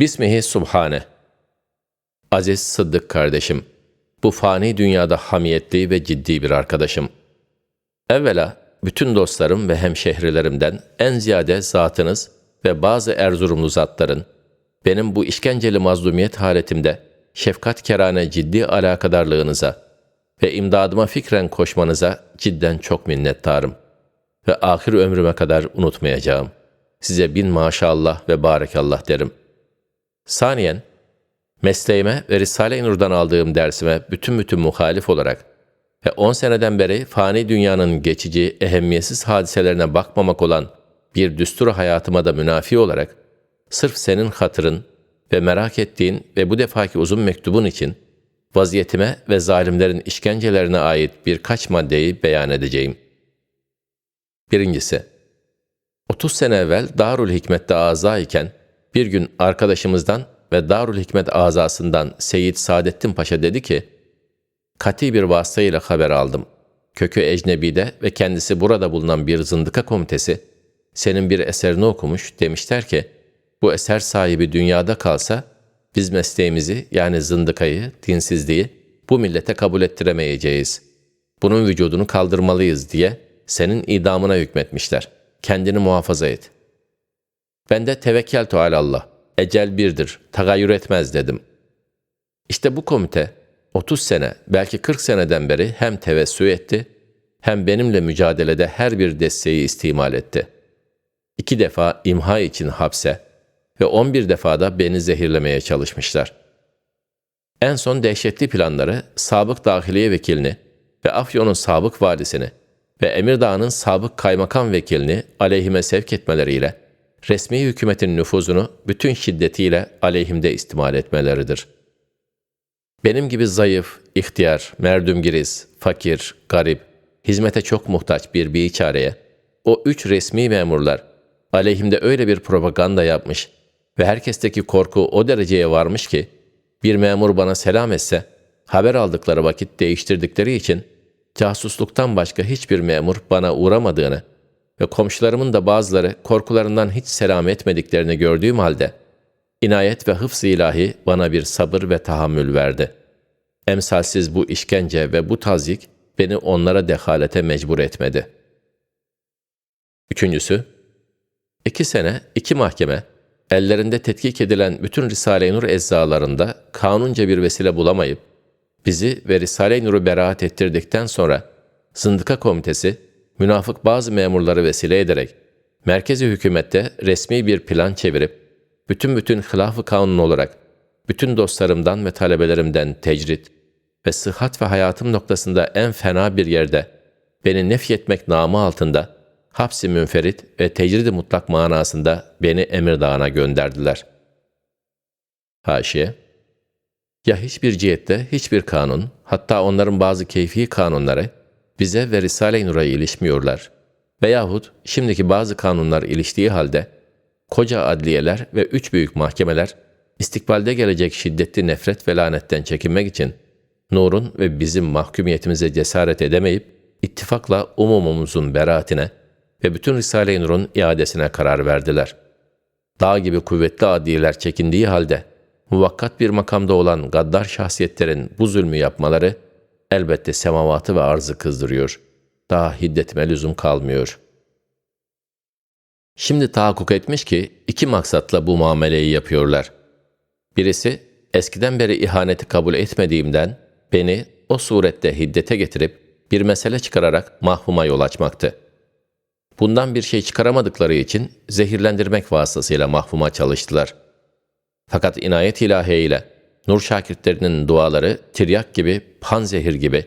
Bismihi Subhane. Aziz Sıddık kardeşim, bu fani dünyada hamiyetli ve ciddi bir arkadaşım. Evvela bütün dostlarım ve hemşehrilerimden en ziyade zatınız ve bazı Erzurumlu zatların benim bu işkenceli mazlumiyet haletimde şefkat kerane ciddi alakadarlığınıza ve imdadıma fikren koşmanıza cidden çok minnettarım ve ahir ömrüme kadar unutmayacağım. Size bin maşallah ve barekallah derim.'' Saniyen, mesleğime ve Risale-i Nur'dan aldığım dersime bütün bütün muhalif olarak ve 10 seneden beri fani dünyanın geçici, ehemmiyetsiz hadiselerine bakmamak olan bir düstur hayatıma da münafi olarak, sırf senin hatırın ve merak ettiğin ve bu defaki uzun mektubun için vaziyetime ve zalimlerin işkencelerine ait birkaç maddeyi beyan edeceğim. Birincisi, 30 sene evvel Darül Hikmet'te aza iken, bir gün arkadaşımızdan ve Darül Hikmet azasından Seyyid Saadettin Paşa dedi ki, Kati bir vasıtayla haber aldım. Kökü ecnebide ve kendisi burada bulunan bir zındıka komitesi, senin bir eserini okumuş, demişler ki, bu eser sahibi dünyada kalsa, biz mesleğimizi yani zındıkayı, dinsizliği bu millete kabul ettiremeyeceğiz. Bunun vücudunu kaldırmalıyız diye senin idamına hükmetmişler. Kendini muhafaza et.'' Ben de tevekkeltu alallah, ecel birdir, tagayyür etmez dedim. İşte bu komite 30 sene, belki 40 seneden beri hem tevessü etti, hem benimle mücadelede her bir desteği istimal etti. İki defa imha için hapse ve 11 defa da beni zehirlemeye çalışmışlar. En son dehşetli planları sabık dahiliye vekilini ve Afyon'un sabık valisini ve Emirdağ'ın sabık kaymakam vekilini aleyhime sevk etmeleriyle resmi hükümetin nüfuzunu bütün şiddetiyle aleyhimde istimal etmeleridir. Benim gibi zayıf, ihtiyar, merdümgiriz, fakir, garip, hizmete çok muhtaç bir biçareye, o üç resmi memurlar aleyhimde öyle bir propaganda yapmış ve herkesteki korku o dereceye varmış ki, bir memur bana selam etse, haber aldıkları vakit değiştirdikleri için, casusluktan başka hiçbir memur bana uğramadığını, ve komşularımın da bazıları korkularından hiç selam etmediklerini gördüğüm halde, inayet ve hıfz ilahi bana bir sabır ve tahammül verdi. Emsalsiz bu işkence ve bu tazyik beni onlara dehalete mecbur etmedi. Üçüncüsü, iki sene, iki mahkeme, ellerinde tetkik edilen bütün Risale-i Nur eczalarında kanunca bir vesile bulamayıp, bizi ve Risale-i Nur'u beraat ettirdikten sonra Zındıka Komitesi münafık bazı memurları vesile ederek merkezi hükümette resmi bir plan çevirip bütün bütün hilaf-ı kanun olarak bütün dostlarımdan ve talebelerimden tecrit ve sıhhat ve hayatım noktasında en fena bir yerde beni nefyetmek namı altında hapsi münferit ve tecridi mutlak manasında beni Emirdağ'a gönderdiler. Haşiye Ya hiçbir cihette hiçbir kanun, hatta onların bazı keyfi kanunları bize ve Risale-i Nur'a ilişmiyorlar. Veyahut şimdiki bazı kanunlar iliştiği halde koca adliyeler ve üç büyük mahkemeler istikbalde gelecek şiddetli nefret ve lanetten çekinmek için Nur'un ve bizim mahkumiyetimize cesaret edemeyip ittifakla umumumuzun beraatine ve bütün Risale-i Nur'un iadesine karar verdiler. Dağ gibi kuvvetli adiyeler çekindiği halde muvakkat bir makamda olan gaddar şahsiyetlerin bu zulmü yapmaları elbette semavatı ve arzı kızdırıyor. Daha hiddetime lüzum kalmıyor. Şimdi tahakkuk etmiş ki iki maksatla bu muameleyi yapıyorlar. Birisi eskiden beri ihaneti kabul etmediğimden beni o surette hiddete getirip bir mesele çıkararak mahvuma yol açmaktı. Bundan bir şey çıkaramadıkları için zehirlendirmek vasıtasıyla mahvuma çalıştılar. Fakat inayet ilahiye ile Nur şakirtlerinin duaları tiryak gibi, panzehir gibi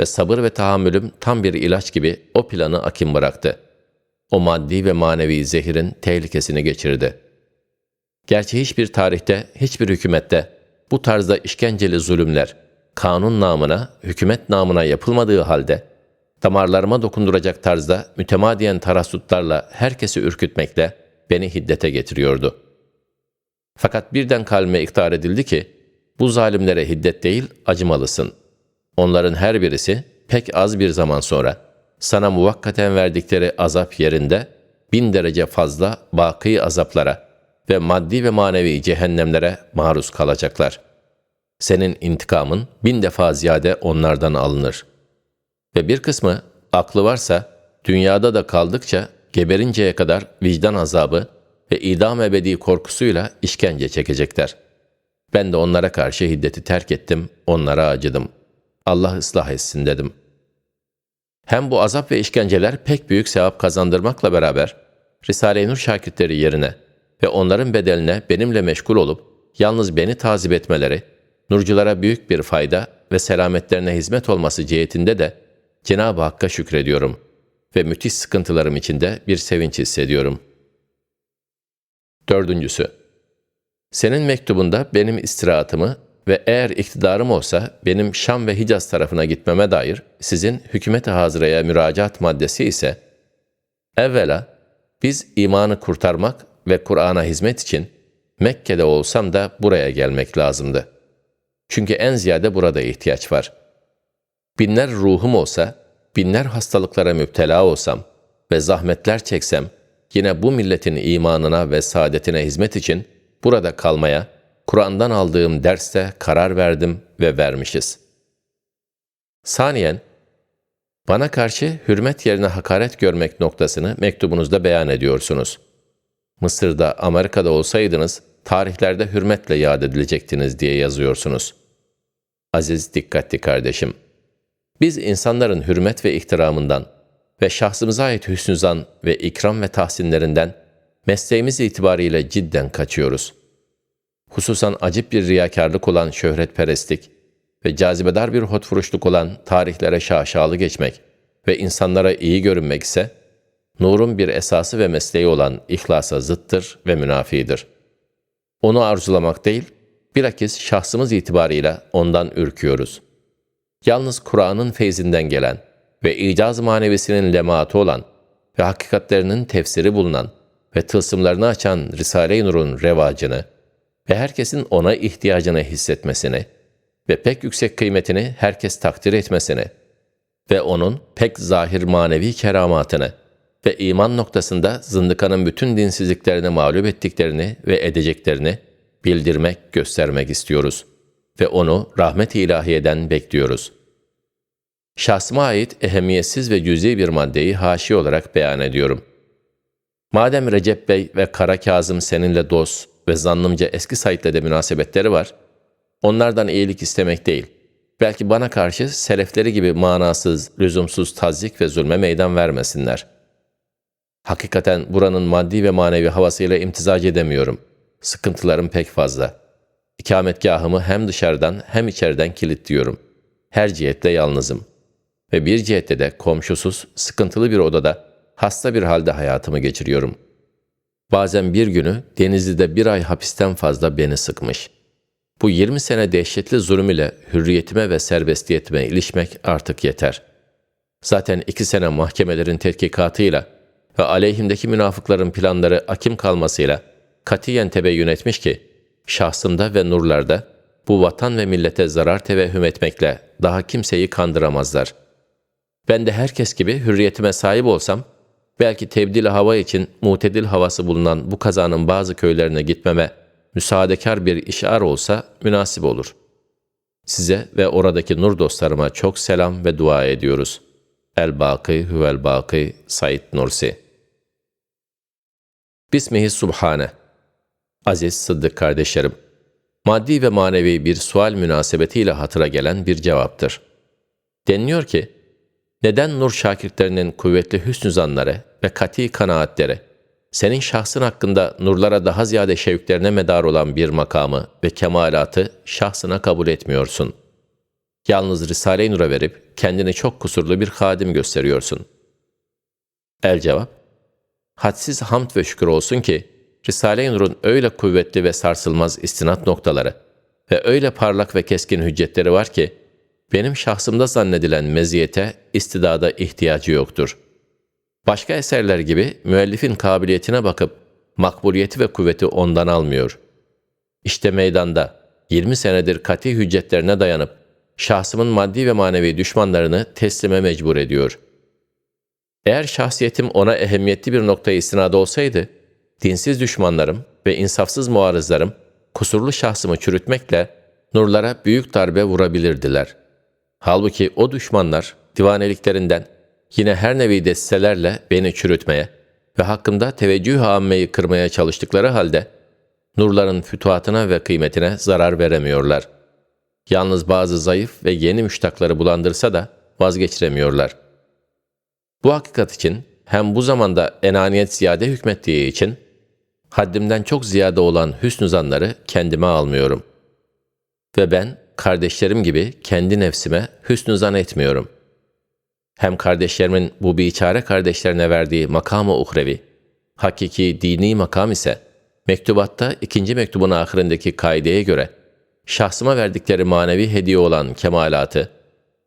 ve sabır ve tahammülüm tam bir ilaç gibi o planı akim bıraktı. O maddi ve manevi zehirin tehlikesini geçirdi. Gerçi hiçbir tarihte, hiçbir hükümette bu tarzda işkenceli zulümler, kanun namına, hükümet namına yapılmadığı halde, damarlarıma dokunduracak tarzda mütemadiyen tarassutlarla herkesi ürkütmekle beni hiddete getiriyordu. Fakat birden kalme iktar edildi ki, bu zalimlere hiddet değil, acımalısın. Onların her birisi pek az bir zaman sonra sana muvakkaten verdikleri azap yerinde bin derece fazla baki azaplara ve maddi ve manevi cehennemlere maruz kalacaklar. Senin intikamın bin defa ziyade onlardan alınır. Ve bir kısmı aklı varsa dünyada da kaldıkça geberinceye kadar vicdan azabı ve idam ebedi korkusuyla işkence çekecekler. Ben de onlara karşı hiddeti terk ettim, onlara acıdım. Allah ıslah etsin dedim. Hem bu azap ve işkenceler pek büyük sevap kazandırmakla beraber Risale-i Nur şakirtleri yerine ve onların bedeline benimle meşgul olup yalnız beni tazip etmeleri, nurculara büyük bir fayda ve selametlerine hizmet olması cihetinde de Cenab-ı Hakk'a şükrediyorum ve müthiş sıkıntılarım içinde bir sevinç hissediyorum. Dördüncüsü, senin mektubunda benim istirahatımı ve eğer iktidarım olsa benim Şam ve Hicaz tarafına gitmeme dair sizin hükümet-i hazıraya müracaat maddesi ise, evvela biz imanı kurtarmak ve Kur'an'a hizmet için Mekke'de olsam da buraya gelmek lazımdı. Çünkü en ziyade burada ihtiyaç var. Binler ruhum olsa, binler hastalıklara müptela olsam ve zahmetler çeksem, yine bu milletin imanına ve saadetine hizmet için burada kalmaya, Kur'an'dan aldığım derste karar verdim ve vermişiz. Saniyen, bana karşı hürmet yerine hakaret görmek noktasını mektubunuzda beyan ediyorsunuz. Mısır'da, Amerika'da olsaydınız, tarihlerde hürmetle yad edilecektiniz diye yazıyorsunuz. Aziz dikkatli kardeşim, biz insanların hürmet ve ihtiramından ve şahsımıza ait hüsnü zan ve ikram ve tahsinlerinden mesleğimiz itibariyle cidden kaçıyoruz. Hususan acip bir riyakarlık olan şöhretperestlik ve cazibedar bir hotfuruşluk olan tarihlere şaşalı geçmek ve insanlara iyi görünmek ise, nurun bir esası ve mesleği olan ihlasa zıttır ve münafidir. Onu arzulamak değil, bilakis şahsımız itibarıyla ondan ürküyoruz. Yalnız Kur'an'ın feyzinden gelen ve icaz manevisinin lemaatı olan ve hakikatlerinin tefsiri bulunan ve tılsımlarını açan Risale-i Nur'un revacını ve herkesin ona ihtiyacını hissetmesini ve pek yüksek kıymetini herkes takdir etmesini ve onun pek zahir manevi keramatını ve iman noktasında zındıkanın bütün dinsizliklerini mağlup ettiklerini ve edeceklerini bildirmek, göstermek istiyoruz ve onu rahmet-i ilahiyeden bekliyoruz. Şahsıma ait ehemmiyetsiz ve cüzi bir maddeyi haşi olarak beyan ediyorum. Madem Recep Bey ve Kara Kazım seninle dost ve zannımca eski Said'le de münasebetleri var, onlardan iyilik istemek değil, belki bana karşı selefleri gibi manasız, lüzumsuz tazik ve zulme meydan vermesinler. Hakikaten buranın maddi ve manevi havasıyla imtizac edemiyorum. Sıkıntılarım pek fazla. İkametgahımı hem dışarıdan hem içeriden kilitliyorum. Her cihetle yalnızım. Ve bir cihette de komşusuz, sıkıntılı bir odada hasta bir halde hayatımı geçiriyorum. Bazen bir günü Denizli'de bir ay hapisten fazla beni sıkmış. Bu 20 sene dehşetli zulüm ile hürriyetime ve serbestiyetime ilişmek artık yeter. Zaten iki sene mahkemelerin tetkikatıyla ve aleyhimdeki münafıkların planları akim kalmasıyla katiyen tebeyyün etmiş ki, şahsımda ve nurlarda bu vatan ve millete zarar tevehhüm etmekle daha kimseyi kandıramazlar. Ben de herkes gibi hürriyetime sahip olsam, belki tebdil hava için mutedil havası bulunan bu kazanın bazı köylerine gitmeme müsaadekar bir işar olsa münasip olur. Size ve oradaki nur dostlarıma çok selam ve dua ediyoruz. El-Baki Hüvel-Baki Said Nursi Bismihi Subhane Aziz Sıddık kardeşlerim, maddi ve manevi bir sual münasebetiyle hatıra gelen bir cevaptır. Deniliyor ki, neden nur şakirtlerinin kuvvetli hüsnü zanları ve kati kanaatleri, senin şahsın hakkında nurlara daha ziyade şevklerine medar olan bir makamı ve kemalatı şahsına kabul etmiyorsun. Yalnız Risale-i Nur'a verip kendini çok kusurlu bir hadim gösteriyorsun. El cevap, hadsiz hamd ve şükür olsun ki, Risale-i Nur'un öyle kuvvetli ve sarsılmaz istinat noktaları ve öyle parlak ve keskin hüccetleri var ki, benim şahsımda zannedilen meziyete, istidada ihtiyacı yoktur. Başka eserler gibi müellifin kabiliyetine bakıp makbuliyeti ve kuvveti ondan almıyor. İşte meydanda 20 senedir kati hüccetlerine dayanıp şahsımın maddi ve manevi düşmanlarını teslime mecbur ediyor. Eğer şahsiyetim ona ehemmiyetli bir noktaya istinad olsaydı, dinsiz düşmanlarım ve insafsız muarızlarım kusurlu şahsımı çürütmekle nurlara büyük darbe vurabilirdiler. Halbuki o düşmanlar divaneliklerinden yine her nevi destelerle beni çürütmeye ve hakkımda teveccüh ammeyi kırmaya çalıştıkları halde nurların fütuhatına ve kıymetine zarar veremiyorlar. Yalnız bazı zayıf ve yeni müştakları bulandırsa da vazgeçiremiyorlar. Bu hakikat için hem bu zamanda enaniyet ziyade hükmettiği için haddimden çok ziyade olan hüsnü zanları kendime almıyorum. Ve ben kardeşlerim gibi kendi nefsime hüsnü zan etmiyorum. Hem kardeşlerimin bu biçare kardeşlerine verdiği makam-ı uhrevi, hakiki dini makam ise mektubatta ikinci mektubun ahirindeki kaideye göre şahsıma verdikleri manevi hediye olan kemalatı,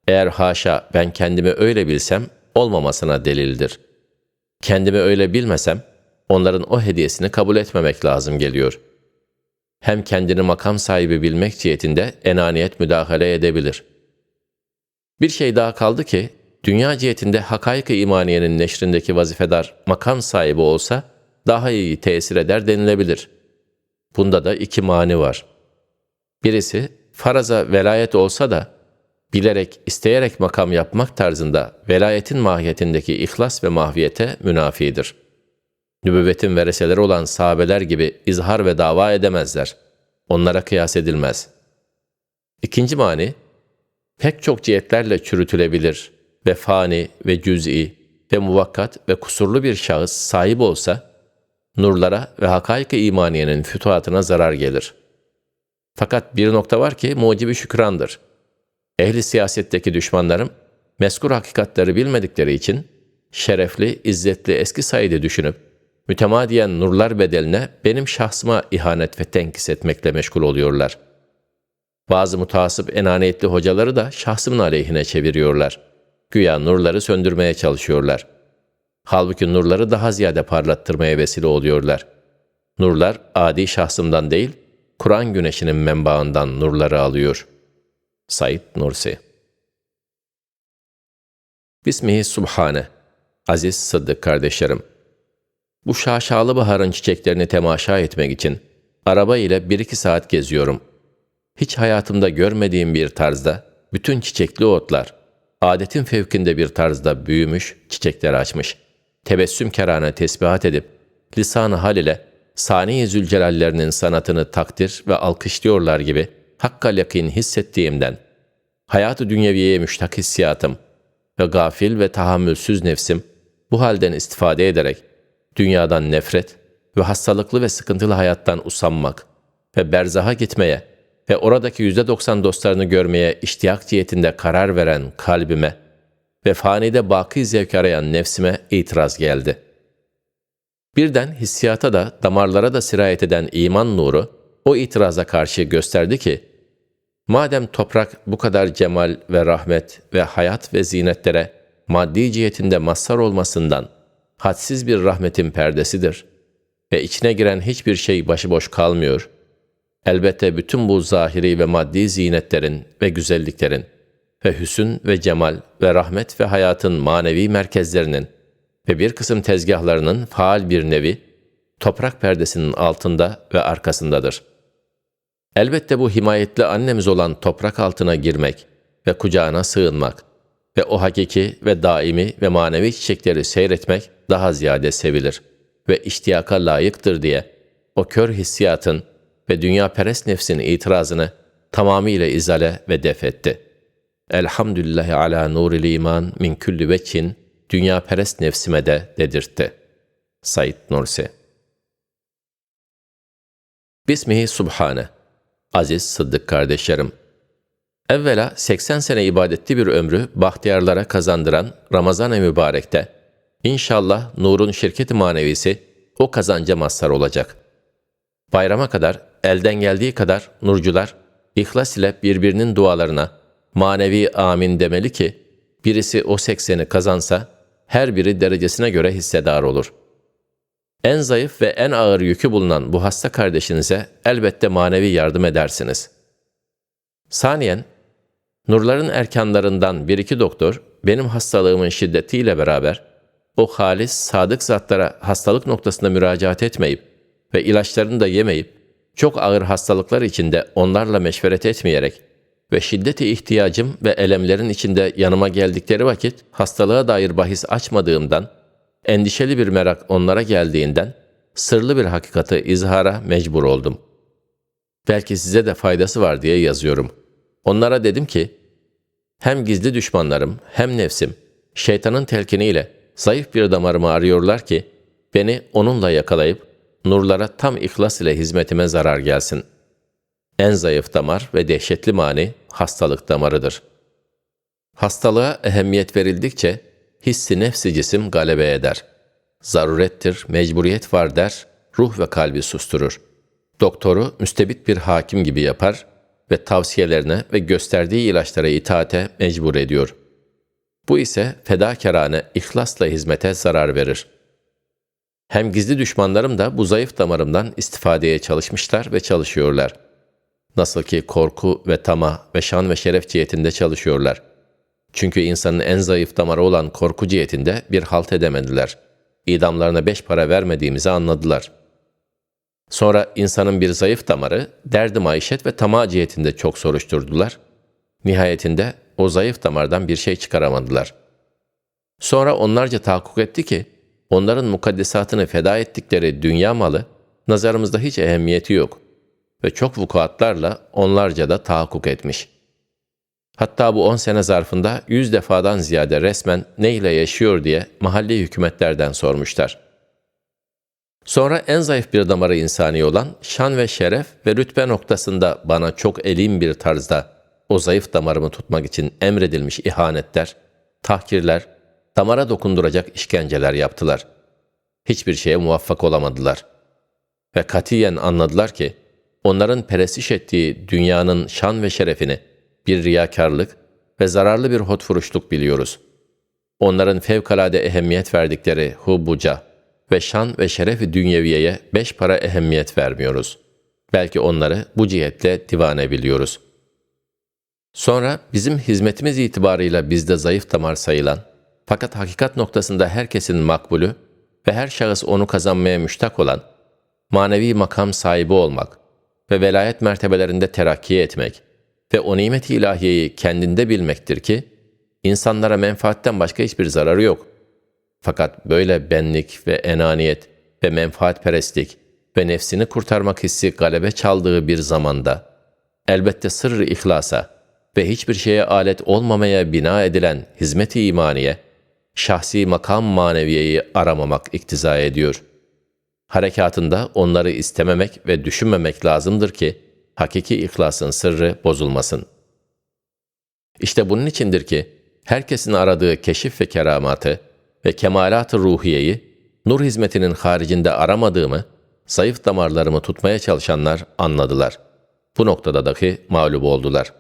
eğer haşa ben kendimi öyle bilsem olmamasına delildir. Kendimi öyle bilmesem, onların o hediyesini kabul etmemek lazım geliyor. Hem kendini makam sahibi bilmek cihetinde enaniyet müdahale edebilir. Bir şey daha kaldı ki, dünya cihetinde hakaik-i imaniyenin neşrindeki vazifedar makam sahibi olsa, daha iyi tesir eder denilebilir. Bunda da iki mani var. Birisi, faraza velayet olsa da, bilerek, isteyerek makam yapmak tarzında velayetin mahiyetindeki ihlas ve mahviyete münafidir. Nübüvvetin vereseleri olan sahabeler gibi izhar ve dava edemezler. Onlara kıyas edilmez. İkinci mani, pek çok cihetlerle çürütülebilir ve fani ve cüz'i ve muvakkat ve kusurlu bir şahıs sahip olsa, nurlara ve hakaik-i imaniyenin fütuhatına zarar gelir. Fakat bir nokta var ki mucibi şükrandır. Ehli siyasetteki düşmanlarım, meskur hakikatleri bilmedikleri için, şerefli, izzetli eski Said'i düşünüp, mütemadiyen nurlar bedeline benim şahsıma ihanet ve tenkis etmekle meşgul oluyorlar. Bazı mutasip enaniyetli hocaları da şahsımın aleyhine çeviriyorlar. Güya nurları söndürmeye çalışıyorlar.'' Halbuki nurları daha ziyade parlattırmaya vesile oluyorlar. Nurlar adi şahsımdan değil, Kur'an güneşinin menbaından nurları alıyor. Said Nursi Bismihi Subhane Aziz Sıddık kardeşlerim Bu şaşalı baharın çiçeklerini temaşa etmek için araba ile bir iki saat geziyorum. Hiç hayatımda görmediğim bir tarzda bütün çiçekli otlar, adetin fevkinde bir tarzda büyümüş, çiçekler açmış.'' tebessüm kerane tesbihat edip, lisan-ı hal ile sani zülcelallerinin sanatını takdir ve alkışlıyorlar gibi hakka yakin hissettiğimden, hayatı dünyeviyeye müştak hissiyatım ve gafil ve tahammülsüz nefsim bu halden istifade ederek dünyadan nefret ve hastalıklı ve sıkıntılı hayattan usanmak ve berzaha gitmeye ve oradaki yüzde doksan dostlarını görmeye iştiyak cihetinde karar veren kalbime.'' ve fanide baki zevk arayan nefsime itiraz geldi. Birden hissiyata da damarlara da sirayet eden iman nuru o itiraza karşı gösterdi ki, madem toprak bu kadar cemal ve rahmet ve hayat ve zinetlere maddi cihetinde mazhar olmasından hadsiz bir rahmetin perdesidir ve içine giren hiçbir şey başıboş kalmıyor. Elbette bütün bu zahiri ve maddi zinetlerin ve güzelliklerin ve hüsün ve cemal ve rahmet ve hayatın manevi merkezlerinin ve bir kısım tezgahlarının faal bir nevi, toprak perdesinin altında ve arkasındadır. Elbette bu himayetli annemiz olan toprak altına girmek ve kucağına sığınmak ve o hakiki ve daimi ve manevi çiçekleri seyretmek daha ziyade sevilir ve iştiyaka layıktır diye o kör hissiyatın ve dünya perest nefsin itirazını tamamıyla izale ve def etti.'' Elhamdülillahi ala nuril iman min külli veçin dünya perest nefsime de dedirtti. Said Nursi Bismihi Subhane Aziz Sıddık kardeşlerim Evvela 80 sene ibadetli bir ömrü bahtiyarlara kazandıran Ramazan-ı Mübarek'te inşallah nurun şirketi manevisi o kazanca mazhar olacak. Bayrama kadar elden geldiği kadar nurcular ihlas ile birbirinin dualarına manevi amin demeli ki, birisi o sekseni kazansa, her biri derecesine göre hissedar olur. En zayıf ve en ağır yükü bulunan bu hasta kardeşinize elbette manevi yardım edersiniz. Saniyen, nurların erkanlarından bir iki doktor, benim hastalığımın şiddetiyle beraber, o halis, sadık zatlara hastalık noktasında müracaat etmeyip, ve ilaçlarını da yemeyip, çok ağır hastalıklar içinde onlarla meşveret etmeyerek ve şiddeti ihtiyacım ve elemlerin içinde yanıma geldikleri vakit hastalığa dair bahis açmadığımdan, endişeli bir merak onlara geldiğinden, sırlı bir hakikati izhara mecbur oldum. Belki size de faydası var diye yazıyorum. Onlara dedim ki, hem gizli düşmanlarım hem nefsim, şeytanın telkiniyle zayıf bir damarımı arıyorlar ki, beni onunla yakalayıp, nurlara tam ihlas ile hizmetime zarar gelsin. En zayıf damar ve dehşetli mani hastalık damarıdır. Hastalığa ehemmiyet verildikçe, hissi nefsi cisim galebe eder. Zarurettir, mecburiyet var der, ruh ve kalbi susturur. Doktoru müstebit bir hakim gibi yapar ve tavsiyelerine ve gösterdiği ilaçlara itaate mecbur ediyor. Bu ise fedakarane ihlasla hizmete zarar verir. Hem gizli düşmanlarım da bu zayıf damarımdan istifadeye çalışmışlar ve çalışıyorlar. Nasıl ki korku ve tamah ve şan ve şeref cihetinde çalışıyorlar. Çünkü insanın en zayıf damarı olan korku cihetinde bir halt edemediler. İdamlarına beş para vermediğimizi anladılar.'' Sonra insanın bir zayıf damarı, derdi maişet ve tamah cihetinde çok soruşturdular. Nihayetinde o zayıf damardan bir şey çıkaramadılar. Sonra onlarca tahakkuk etti ki, onların mukaddesatını feda ettikleri dünya malı, nazarımızda hiç ehemmiyeti yok ve çok vukuatlarla onlarca da tahakkuk etmiş. Hatta bu on sene zarfında yüz defadan ziyade resmen ne ile yaşıyor diye mahalli hükümetlerden sormuşlar.'' Sonra en zayıf bir damarı insani olan şan ve şeref ve rütbe noktasında bana çok elim bir tarzda o zayıf damarımı tutmak için emredilmiş ihanetler, tahkirler, damara dokunduracak işkenceler yaptılar. Hiçbir şeye muvaffak olamadılar. Ve katiyen anladılar ki, onların perestiş ettiği dünyanın şan ve şerefini bir riyakarlık ve zararlı bir hotfuruşluk biliyoruz. Onların fevkalade ehemmiyet verdikleri hubbuca, ve şan ve şeref dünyeviyeye beş para ehemmiyet vermiyoruz. Belki onları bu cihetle divane biliyoruz. Sonra bizim hizmetimiz itibarıyla bizde zayıf damar sayılan, fakat hakikat noktasında herkesin makbulü ve her şahıs onu kazanmaya müştak olan, manevi makam sahibi olmak ve velayet mertebelerinde terakki etmek ve o nimet-i ilahiyeyi kendinde bilmektir ki, insanlara menfaatten başka hiçbir zararı yok.'' Fakat böyle benlik ve enaniyet ve menfaatperestlik ve nefsini kurtarmak hissi galebe çaldığı bir zamanda, elbette sırrı ihlasa ve hiçbir şeye alet olmamaya bina edilen hizmet-i imaniye, şahsi makam maneviyeyi aramamak iktiza ediyor. Harekatında onları istememek ve düşünmemek lazımdır ki, hakiki ihlasın sırrı bozulmasın. İşte bunun içindir ki, herkesin aradığı keşif ve keramatı, ve kemalat-ı ruhiyeyi nur hizmetinin haricinde aramadığımı, zayıf damarlarımı tutmaya çalışanlar anladılar. Bu noktada dahi mağlup oldular.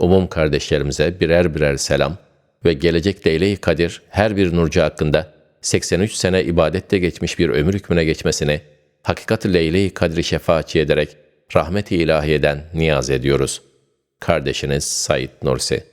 Umum kardeşlerimize birer birer selam ve gelecek Leyle-i Kadir her bir nurcu hakkında 83 sene ibadette geçmiş bir ömür hükmüne geçmesini hakikat-ı Leyle-i Kadri şefaatçi ederek rahmet-i ilahiyeden niyaz ediyoruz. Kardeşiniz Said Nursi